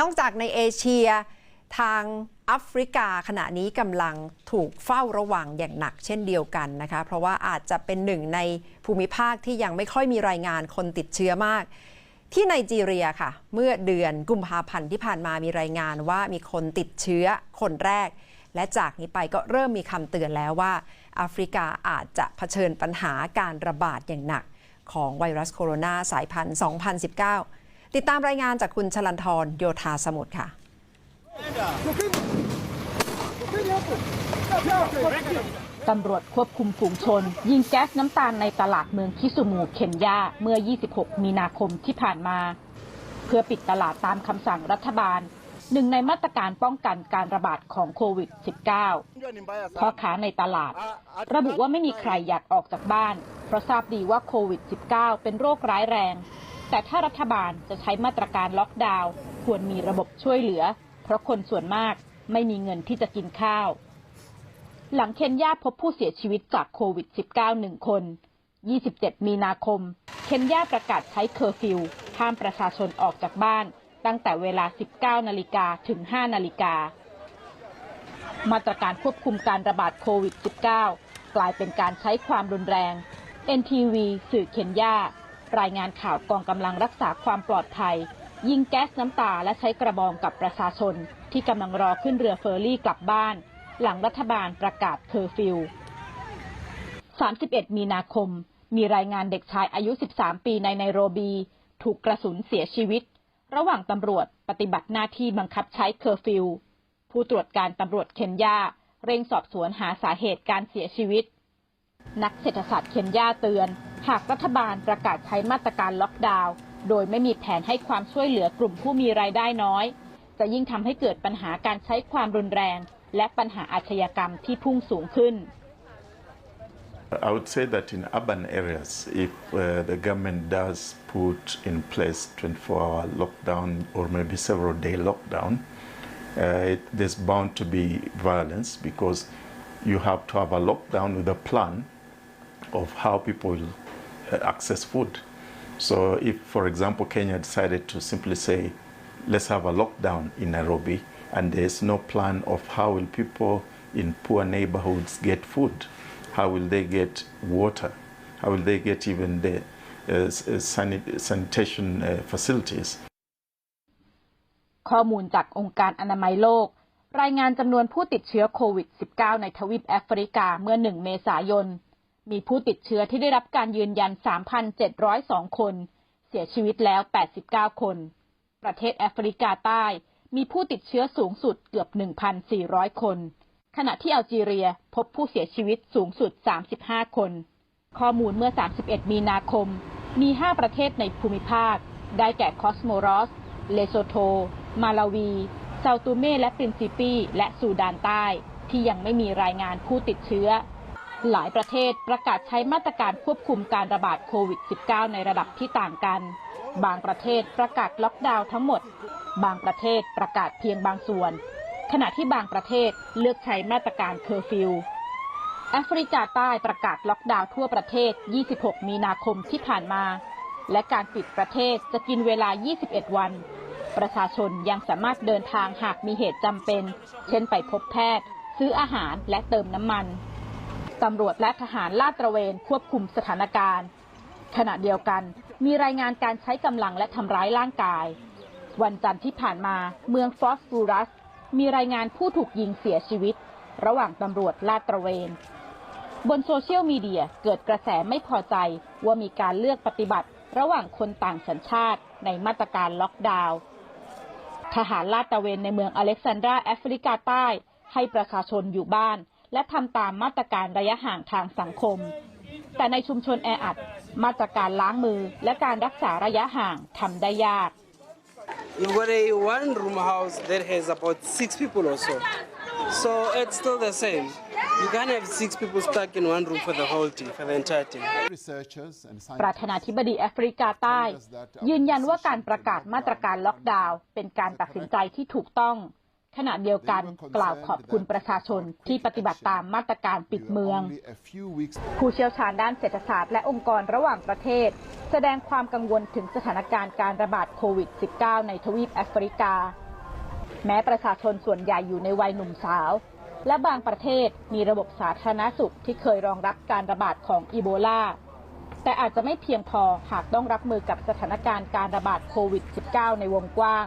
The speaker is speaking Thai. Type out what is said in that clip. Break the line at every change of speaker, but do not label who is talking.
นอกจากในเอเชียทางแอฟริกาขณะนี้กำลังถูกเฝ้าระวังอย่างหนักเช่นเดียวกันนะคะ เพราะว่าอาจจะเป็นหนึ่งในภูมิภาคที่ยังไม่ค่อยมีรายงานคนติดเชื้อมาก ที่ไนจีเรียค่ะ เมื่อเดือนกุมภาพันธ์ที่ผ่านมามีรายงานว่ามีคนติดเชื้อคนแรก และจากนี้ไปก็เริ่มมีคำเตือนแล้วว่าแอฟริกาอาจจะเผชิญปัญหาการระบาดอย่างหนัก ของไวรัสโคโรนาสายพันธุ์ 2019 ติดตามรายงานจากคุณชลันทรโยธาสมุทรค่ะ
ตำรวจควบคุมฝูงชน ยิงแก๊สน้ำตาลในตลาดเมืองคิสุมูเคนยา เมื่อ 26 มีนาคมที่ผ่านมา เพื่อปิดตลาดตามคำสั่งรัฐบาลหนึ่งในมาตรการป้องกันการระบาดของโควิด -19 พ่อค้าในตลาด ระบุว่าไม่มีใครอยากออกจากบ้าน เพราะทราบดีว่าโควิด -19 เป็นโรคร้ายแรง แต่ถ้ารัฐบาลจะใช้มาตรการล็อกดาวน์ควรมีระบบช่วยเหลือ เพราะคนส่วนมากไม่มีเงินที่จะกินข้าว หลังเคนยาพบผู้เสียชีวิตจากโควิด -19 หนึ่งคน 27 มีนาคม เคนยาประกาศใช้เคอร์ฟิวห้ามประชาชนออกจากบ้าน ตั้งแต่เวลา 19 นาฬิกาถึง 5 นาฬิกา มาตรการควบคุมการระบาดโควิด -19 กลายเป็นการใช้ความรุนแรง NTV สื่อเคนยา รายงานข่าวกองกำลังรักษาความปลอดภัย ยิงแก๊สน้ำตาและใช้กระบองกับประชาชน ที่กำลังรอขึ้นเรือเฟอร์รี่กลับบ้าน หลังรัฐบาลประกาศเคอร์ฟิว 31 มีนาคม มีรายงานเด็กชายอายุ 13 ปีในไนโรบี ถูกกระสุนเสียชีวิต ระหว่างตำรวจปฏิบัติหน้าที่บังคับใช้เคอร์ฟิว ผู้ตรวจการตำรวจเคนยาเร่งสอบสวนหาสาเหตุการเสียชีวิต นักเศรษฐศาสตร์เคนยาเตือน หากรัฐบาลประกาศใช้มาตรการล็อกดาวน์โดยไม่มีแผนให้ความช่วยเหลือกลุ่มผู้มีรายได้น้อย จะยิ่งทำให้เกิดปัญหาการใช้ความรุนแรง และปัญหาอาชญากรรมที่พุ่งสูงขึ้น
I would say that in urban areas, if uh, the government does put in place 24-hour lockdown or maybe several-day lockdown, uh, it, there's bound to be violence because you have to have a lockdown with a plan of how people will access food. So if, for example, Kenya decided to simply say, let's have a lockdown in Nairobi, and there's no plan of how will people in poor neighborhoods get food, how will they get water, how will they get even the uh, sanit sanitation uh, facilities.
ข้อมูลจากองค์การอนามัยโลก รายงานจำนวนผู้ติดเชื้อโควิด -19 ในทวีปแอฟริกาเมื่อ 1 เมษายน มีผู้ติดเชื้อที่ได้รับการยืนยัน 3,702 คน เสียชีวิตแล้ว 89 คน ประเทศแอฟริกาใต้ มีผู้ติดเชื้อสูงสุดเกือบ 1,400 คน ขณะที่อัลจีเรียพบผู้เสียชีวิตสูงสุด 35 คน ข้อมูลเมื่อ 31 มีนาคม มี 5 ประเทศในภูมิภาค ได้แก่คอสโมรอส เลโซโท มาลาวีเซาตูเมและปรินซิปี และซูดานใต้ ที่ยังไม่มีรายงานผู้ติดเชื้อ หลายประเทศประกาศใช้มาตรการควบคุมการระบาดโควิด -19 ในระดับที่ต่างกัน บางประเทศประกาศล็อกดาวน์ทั้งหมด บางประเทศประกาศเพียงบางส่วน ขณะที่บางประเทศเลือกใช้มาตรการเคอร์ฟิวแอฟริกาใต้ประกาศล็อกดาวน์ทั่วประเทศ 26 มีนาคมที่ผ่านมา และการปิดประเทศจะกินเวลา 21 วัน ประชาชนยังสามารถเดินทางหากมีเหตุจำเป็น เช่นไปพบแพทย์ ซื้ออาหารและเติมน้ำมัน ตำรวจและทหารลาดตระเวนควบคุมสถานการณ์ ขณะเดียวกันมีรายงานการใช้กำลังและทำร้ายร่างกาย วันจันทร์ที่ผ่านมาเมืองฟอสฟูรัส มีรายงานผู้ถูกยิงเสียชีวิต ระหว่างตำรวจลาดตระเวน บนโซเชียลมีเดียเกิดกระแสไม่พอใจว่ามีการเลือกปฏิบัติระหว่างคนต่างสัญชาติในมาตรการล็อกดาวน์ทหารลาดตระเวนในเมืองอเล็กซานดราแอฟริกาใต้ ให้ประชาชนอยู่บ้าน และทำตามมาตรการระยะห่างทางสังคม แต่ในชุมชนแออัดมาตรการล้างมือและการรักษาระยะห่างทำได้ยาก
You've got a one room house that has about six people or so. So it's still the same. You can't have six people stuck in one room for the whole day, for the entire day.
researchers and
ประ
scientists
ธานาธิบดีแอฟริกาใต้ ยืนยันว่าการประกาศมาตรการล็อกดาวน์เป็นการตัดสินใจที่ถูกต้อง ขณะเดียวกันกล่าวขอบคุณประชาชนที่ปฏิบัติตามมาตรการปิดเมือง ผู้เชี่ยวชาญด้านเศรษฐศาสตร์และองค์กรระหว่างประเทศ แสดงความกังวลถึงสถานการณ์การระบาดโควิด -19 ในทวีปแอฟริกา แม้ประชาชนส่วนใหญ่อยู่ในวัยหนุ่มสาว และบางประเทศมีระบบสาธารณสุขที่เคยรองรับการระบาดของอีโบลาแต่อาจจะไม่เพียงพอหากต้องรับมือกับสถานการณ์การระบาดโควิด -19 ในวงกว้าง